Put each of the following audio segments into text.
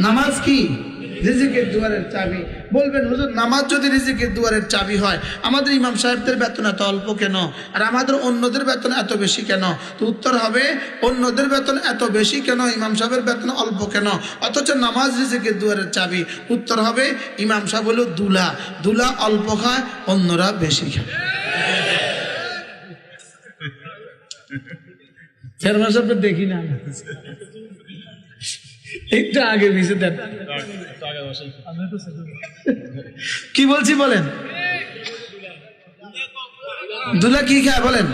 নামাজ কি? রিজিকের দুয়ারের চাবি। বলবেন, হুজুর, নামাজ যদি রিজিকের দুয়ারের চাবি হয়, আমাদের ইমাম সাহেবদের বেতন এত অল্প কেন? আর আমাদের অন্যদের বেতন এত বেশি কেন? তো উত্তর হবে, অন্যদের বেতন এত বেশি কেন? ইমাম সাহেবের বেতন অল্প কেন? অথচ নামাজ রিজিকের দুয়ারের চাবি। উত্তর হবে, ইমাম সাহেব হলো দুলা। দুলা অল্প খায়, অন্যরা বেশি খায়। চেয়ারম্যান দেখি না। একটু আগে মিশে দেন। কি বলছি বলেন? দুলা কি খায় বলেন?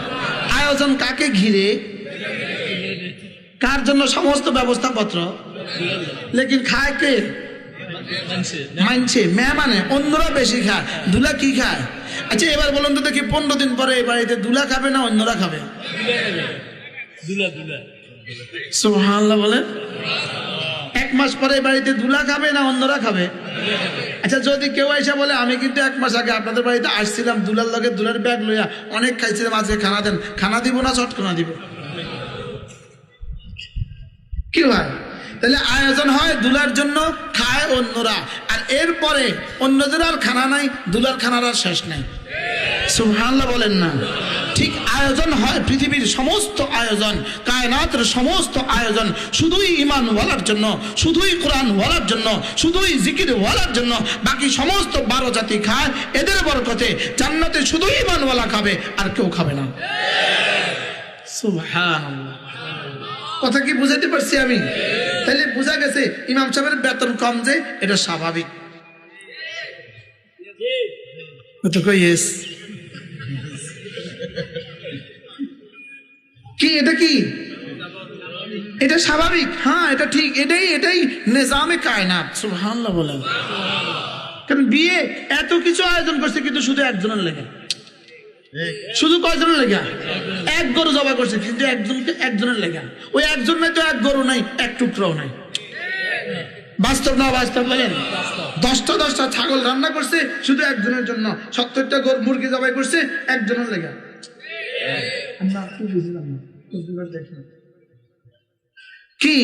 আয়োজন কাকে ঘিরে? কার জন্য সমস্ত ব্যবস্থাপত্র? লেকিন খায় কে? মানছে। মেয়ে মানে অন্যরা বেশি খায়। দুলা কি খায়? আচ্ছা এবার বলুন তো দেখি পনেরো দিন পরে এই বাড়িতে দুলা খাবে না অন্যরা খাবে? দুলা দুলা। সুবহানাল্লাহ বলেন। এক মাস পরে বাড়িতে দুলা খাবে না অন্যরা খাবে? আচ্ছা যদি কেউ এসে বলে, আমি কিন্তু এক মাস আগে আপনাদের বাড়িতে আসছিলাম দুলার লগে দুলার ব্যাগ লইয়া অনেক খাইছিলাম, আজকে খানা দেন। খানা দিব না চট খানা দিব? কি হয় তাহলে আয়োজন হয় দুলার জন্য, খায় অন্যরা। আর এরপরে অন্যদের আর খানা নাই, দুলার খানার আর শেষ নাই। সুবহানাল্লাহ বলেন না। ঠিক আয়োজন হয় পৃথিবীর সমস্ত আয়োজন কায়নাতের সমস্ত আয়োজন শুধুই ইমান ওয়ালার জন্য শুধুই কোরআন ওয়ালার জন্য শুধুই জিকির ওয়ালার জন্য বাকি সমস্ত বারো জাতি খায় এদের বরকতে জান্নাতে শুধুই ইমানওয়ালা খাবে আর কেউ খাবে না। কথা কি বুঝাতে পারছি আমি? তাহলে বোঝা গেছে ইমাম সাহেবের বেতন কম যে এটা স্বাভাবিক। তো কই কি, এটা কি? এটা স্বাভাবিক? হ্যাঁ এটা ঠিক। এটাই এটাই নিজামে কায়নাত, সুবহানাল্লাহ বলেন। কারণ বিয়ে এত কিছু আয়োজন করছে, কিন্তু শুধু একজনের লেগে। শুধু কয়জনের লেগা? এক গরু জবা করছে, কিন্তু একজনকে একজনের লেগা। ওই একজন নাই তো, এক গরু নাই, এক টুকরাও নাই। বাস্তব না বাস্তব বলেন? দশটা দশটা ছাগল রান্না করছে, শুধু একজনের জন্য। সত্তরটা মুরগি জবাই করছে, একজনের লেগা। দেখি কি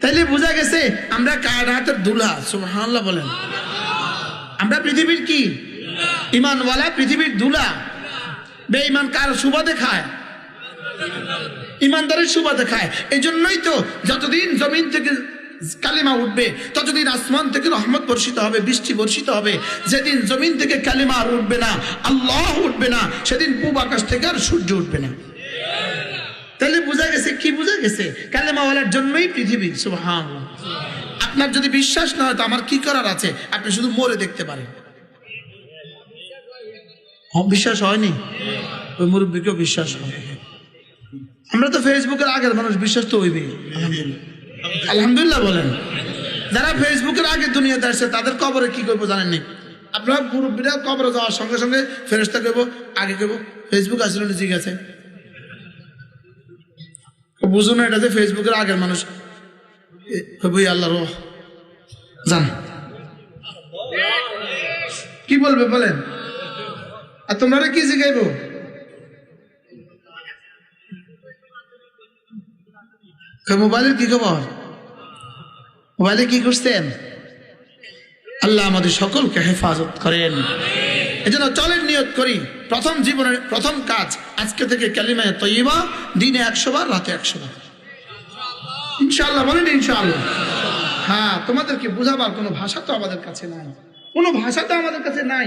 তাইলে বোঝা গেছে, আমরা কায়নাতের দুলা? সুবহানাল্লাহ বলেন। আমরা পৃথিবীর কি? ইমানওয়ালা পৃথিবীর দুলা। বেঈমান কার সুবাদে খায়? ইমানদারের সুবাদে খায়। এই জন্যই তো যতদিন জমিন থেকে কালিমা উঠবে ততদিন আসমান থেকে রহমত বর্ষিত হবে, বৃষ্টি বর্ষিত হবে, যেদিন জমিন থেকে কালিমা আর উঠবে না, আল্লাহ উঠবে না, সেদিন পূব আকাশ থেকে আর সূর্য উঠবে না। তাহলে বোঝা গেছে, কি বোঝা গেছে? কালেমাওয়ালার জন্যই পৃথিবী আপনার যদি বিশ্বাস না হয়, তো আমার কি করার আছে? আপনি শুধু মরে দেখতে পারেন। বিশ্বাস হয়নি? ওই মুরব্বীকেও বিশ্বাস হয়। আমরা তো ফেসবুকের আগের মানুষ, বিশ্বাস তো হইবে আলহামদুলিল্লাহ। আলহামদুলিল্লাহ বলেন। যারা ফেসবুকের আগে দুনিয়াতে আসছে, তাদের কবরে কি করব জানেন নি আপনারা মুরব্বীরা কবরে যাওয়ার সঙ্গে সঙ্গে ফেরেস্তা কেব আগে কেব ফেসবুক আসলে ঠিক আছে বুঝুন এটা যে ফেসবুকের আগের মানুষ। বই আল্লাহ জান কি বলবে বলেন? আর তোমরা কি শিখাইব? মোবাইলের কি খবর? মোবাইলে কি করছেন? আল্লাহ আমাদের সকলকে হেফাজত করেন। এজন্য চলেন নিয়ত করি। প্রথম জীবনের প্রথম কাজ আজকে থেকে কালিমায় তৈবা দিনে একশো বার, রাতে একশো বার। ইনশাআল্লাহ, বলেন ইনশাল্লাহ হ্যাঁ তোমাদেরকে বুঝাবার কোনো ভাষা তো আমাদের কাছে নাই। কোনো ভাষা তো আমাদের কাছে নাই।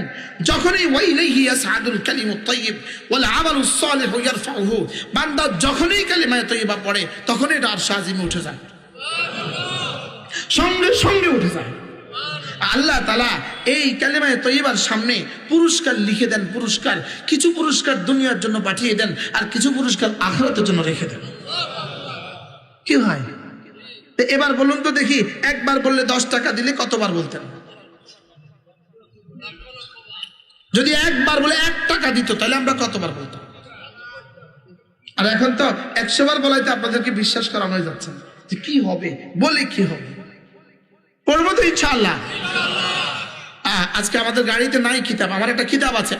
যখনই ওয়াইলাইহি ইয়াসআদুল কালিমুত তাইয়্যিব ওয়াল আমালুস সালিহু ইয়ারফাউহু, বান্দা যখনই কালিমায়ে তৈয়বা পড়ে, তখনই এটা আরশ আজিমে উঠে যায়। সঙ্গে সঙ্গে উঠে যায়। আল্লাহ তালা এই কালেমায় তৈবার সামনে পুরস্কার লিখে দেন, পুরস্কার, কিছু পুরস্কার দুনিয়ার জন্য পাঠিয়ে দেন, আর কিছু পুরস্কার আখরাতের জন্য রেখে দেন। কি হয় এবার বলুন তো দেখি, একবার বললে দশ টাকা দিলে কতবার বলতেন? যদি একবার বলে এক টাকা দিত তাহলে আমরা কতবার বলতাম? আর এখন তো একশো বার বলাইতে আপনাদেরকে বিশ্বাস করানো যাচ্ছে না। যে কি হবে? বলে কি হবে? পড়ব তো ইনশাআল্লাহ। আহ, আজকে আমাদের গাড়িতে নাই কিতাব আমার একটা কিতাব আছে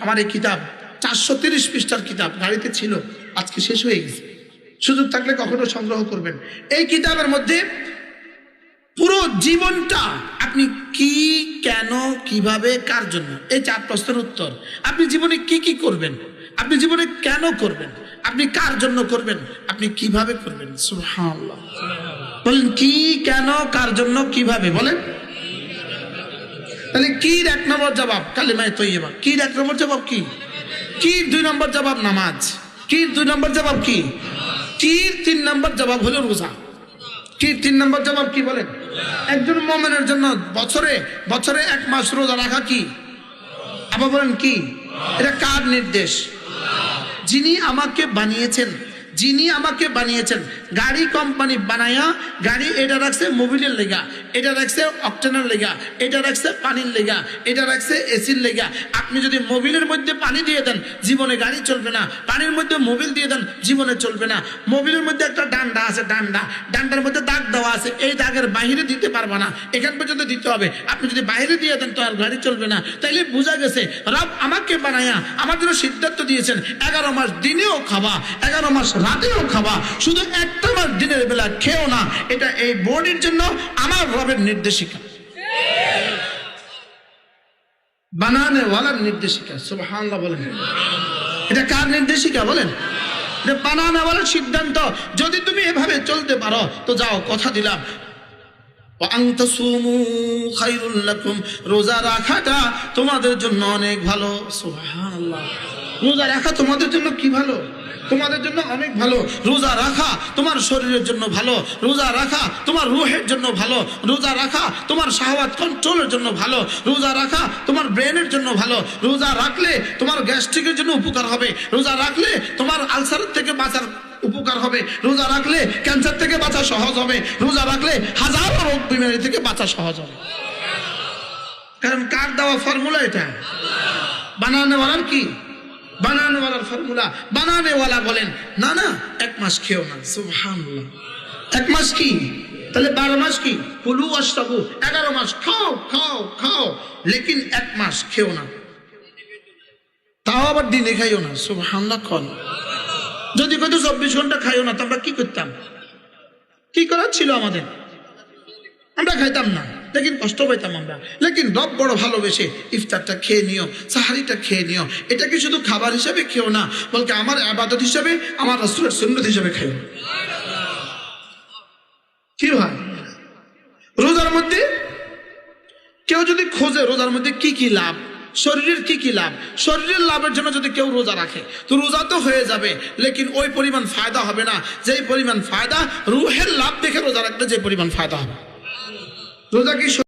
আমার এই কিতাব চারশো তিরিশ পৃষ্ঠার কিতাব গাড়িতে ছিল আজকে শেষ হয়ে গেছে। সুযোগ থাকলে কখনো সংগ্রহ করবেন। এই কিতাবের মধ্যে পুরো জীবনটা আপনি কি, কেন, কীভাবে, কার জন্য? এই চার প্রশ্নের উত্তর। আপনি জীবনে কি কি করবেন? আপনি জীবনে কেন করবেন? আপনি কার জন্য করবেন? আপনি কীভাবে করবেন? বলেন, কি, কেন, কার জন্য, কীভাবে? বলেন। তাহলে কি এক নম্বর জবাব? কালিমায় তৈবা কি এক নম্বর জবাব কি? কি দুই নম্বর জবাব নামাজ। কি দুই নম্বর জবাব কি? কি তিন নম্বর জবাব হলো রোজা। কি তিন নম্বর জবাব কি বলেন? একজন মোমেনের জন্য বছরে বছরে এক মাস রোজা রাখা কি? আবার বলেন কি? এটা কার নির্দেশ? যিনি আমাকে বানিয়েছেন। যিনি আমাকে বানিয়েছেন, গাড়ি কোম্পানি বানায়া, গাড়ি এটা রাখছে মোবিলের লেগা, এটা রাখছে অক্টেনের লেগা, এটা রাখছে পানির লেগা, এটা রাখছে এসির লেগা। আপনি যদি মোবিলের মধ্যে পানি দিয়ে দেন, জীবনে গাড়ি চলবে না। পানির মধ্যে মোবিল দিয়ে দেন, জীবনে চলবে না। মোবিলের মধ্যে একটা ডান্ডা আছে, ডান্ডা। ডান্ডার মধ্যে দাগ দেওয়া আছে। এই দাগের বাহিরে দিতে পারবে না। এখান পর্যন্ত দিতে হবে। আপনি যদি বাইরে দিয়ে দেন, তো আর গাড়ি চলবে না। তাইলে বোঝা গেছে, রব আমাকে বানায়া, আমার জন্য সিদ্ধান্ত দিয়েছেন, এগারো মাস দিনেও খাবা, এগারো মাস রাতেও খাবা শুধু একটা মাস দিনের বেলা খেও না, এটা এই বডির জন্য আমার রবের নির্দেশিকা। বানানে ওয়ালার নির্দেশিকা, সুবহানাল্লাহ বলেন। এটা কার নির্দেশিকা বলেন? বানানে ওয়ালার সিদ্ধান্ত। যদি তুমি এভাবে চলতে পারো, তো যাও, কথা দিলাম। রোজা রাখাটা তোমাদের জন্য অনেক ভালো রোজা রাখা তোমাদের জন্য কি ভালো? তোমাদের জন্য অনেক ভালো। রোজা রাখা তোমার শরীরের জন্য ভালো। রোজা রাখা তোমার রুহের জন্য ভালো। রোজা রাখা তোমার শাহওয়াত কন্ট্রোলের জন্য ভালো। রোজা রাখা তোমার ব্রেনের জন্য ভালো। রোজা রাখলে তোমার গ্যাস্ট্রিকের জন্য উপকার হবে। রোজা রাখলে তোমার আলসারের থেকে বাঁচার উপকার হবে। রোজা রাখলে ক্যান্সার থেকে বাঁচা সহজ হবে। রোজা রাখলে হাজারো রোগ বিমারি থেকে বাঁচা সহজ হবে। কারণ কার দেওয়া ফর্মুলা এটা? বানানোওয়ালার কি? বানানোওয়ালার ফর্মুলা, বানানেওয়ালা বলেন, না না, এক মাস খেও না। সুবহানাল্লাহ। এক মাস কি? তাহলে বারো মাস কি? কুলু অষ্টাবু এগারো মাস, খাও খাও খাও, লেকিন এক মাস খেও না। তাও আবার দিনে খাইও না, সুবহানাল্লাহ কন। যদি কত চব্বিশ ঘণ্টা খাইও না, তো আমরা কি করতাম? কি করার ছিল আমাদের? আমরা খাইতাম না। লেকিন কষ্ট পাইতাম আমরা। লেকিন রব বড় ভালোবেসে ইফতারটা খেয়ে নিও, সাহারিটা খেয়ে নিও। এটাকে শুধু খাবার হিসাবে খেও না বলকে আমার আবাদত হিসাবে, আমার রসুলের সুন্নত হিসাবে খেও কি ভাই? রোজার মধ্যে কেউ যদি খোঁজে রোজার মধ্যে কি কি লাভ, শরীরের কি কি লাভ, শরীরের লাভের জন্য যদি কেউ রোজা রাখে, তো রোজা তো হয়ে যাবে, লেকিন ওই পরিমাণ ফায়দা হবে না। যেই পরিমাণ ফায়দা, রুহের লাভ দেখে রোজা রাখলে যে পরিমাণ ফায়দা হবে। রোজা কি